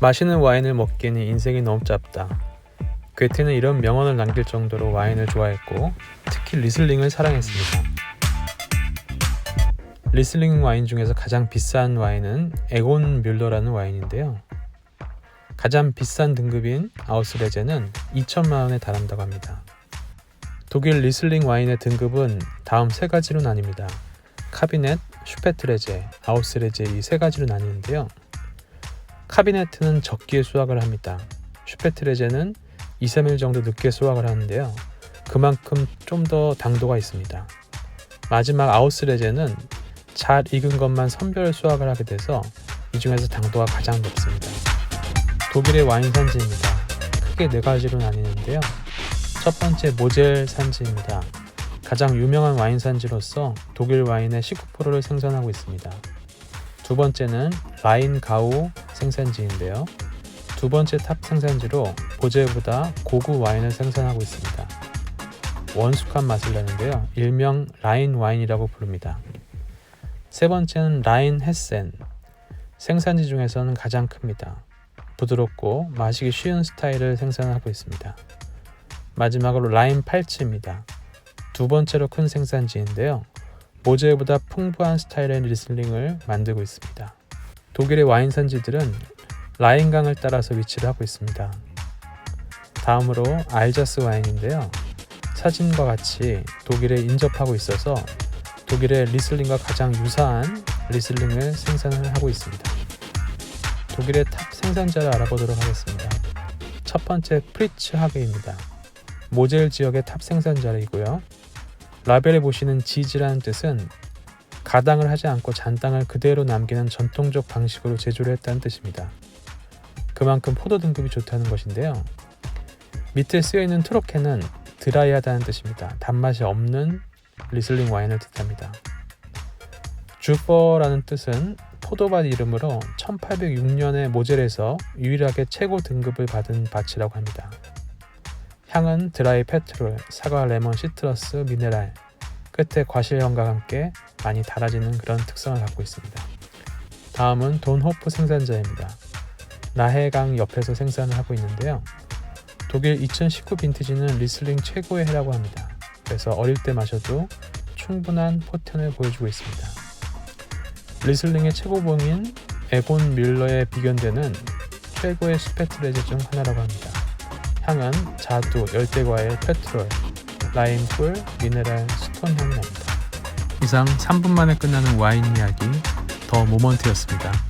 마시는 와인을 먹기에는 인생이 너무 짧다. 괴테는 이런 명언을 남길 정도로 와인을 좋아했고 특히 리슬링을 사랑했습니다. 리슬링 와인 중에서 가장 비싼 와인은 에곤 뮬러라는 와인인데요. 가장 비싼 등급인 아우스레제는 2천만 원에 달한다고 합니다. 독일 리슬링 와인의 등급은 다음 세 가지로 나뉩니다. 카비넷, 슈페트레제, 아우스레제 이 세 가지로 나뉘는데요. 카비네트는 적기에 수확을 합니다. 슈페트레제는 2, 3일 정도 늦게 수확을 하는데요. 그만큼 좀 더 당도가 있습니다. 마지막 아우스레제는 잘 익은 것만 선별 수확을 하게 돼서 이 중에서 당도가 가장 높습니다. 독일의 와인 산지입니다. 크게 네 가지로 나뉘는데요. 첫 번째 모젤 산지입니다. 가장 유명한 와인 산지로서 독일 와인의 19%를 생산하고 있습니다. 두 번째는 라인 가우 생산지인데요. 두 번째 탑 생산지로 보제보다 고급 와인을 생산하고 있습니다. 원숙한 맛을 내는데요. 일명 라인 와인이라고 부릅니다. 세 번째는 라인 헤센. 생산지 중에서는 가장 큽니다. 부드럽고 마시기 쉬운 스타일을 생산하고 있습니다. 마지막으로 라인 팔츠입니다. 두 번째로 큰 생산지인데요. 모제보다 풍부한 스타일의 리슬링을 만들고 있습니다. 독일의 와인 산지들은 라인강을 따라서 위치를 하고 있습니다. 다음으로 알자스 와인인데요. 사진과 같이 독일에 인접하고 있어서 독일의 리슬링과 가장 유사한 리슬링을 생산을 하고 있습니다. 독일의 탑 생산자를 알아보도록 하겠습니다. 첫 번째 프리츠 하게입니다. 모젤 지역의 탑 생산자이고요. 라벨에 보시는 지즈라는 뜻은 가당을 하지 않고 잔당을 그대로 남기는 전통적 방식으로 제조를 했다는 뜻입니다. 그만큼 포도 등급이 좋다는 것인데요. 밑에 쓰여 있는 트로케는 드라이하다는 뜻입니다. 단맛이 없는 리슬링 와인을 뜻합니다. 주퍼라는 뜻은 포도밭 이름으로 1806년에 모젤에서 유일하게 최고 등급을 받은 밭이라고 합니다. 향은 드라이 페트롤, 사과, 레몬, 시트러스, 미네랄, 끝에 과실향과 함께 많이 달아지는 그런 특성을 갖고 있습니다. 다음은 돈호프 생산자입니다. 나해강 옆에서 생산을 하고 있는데요. 독일 2019 빈티지는 리슬링 최고의 해라고 합니다. 그래서 어릴 때 마셔도 충분한 포텐을 보여주고 있습니다. 리슬링의 최고봉인 에곤 뮬러에 비견되는 최고의 스페트레제 중 하나라고 합니다. 향은 자두, 열대과일, 페트롤, 라임 꿀, 미네랄, 스톤 향이 납니다. 이상 3분 만에 끝나는 와인 이야기 더 모먼트였습니다.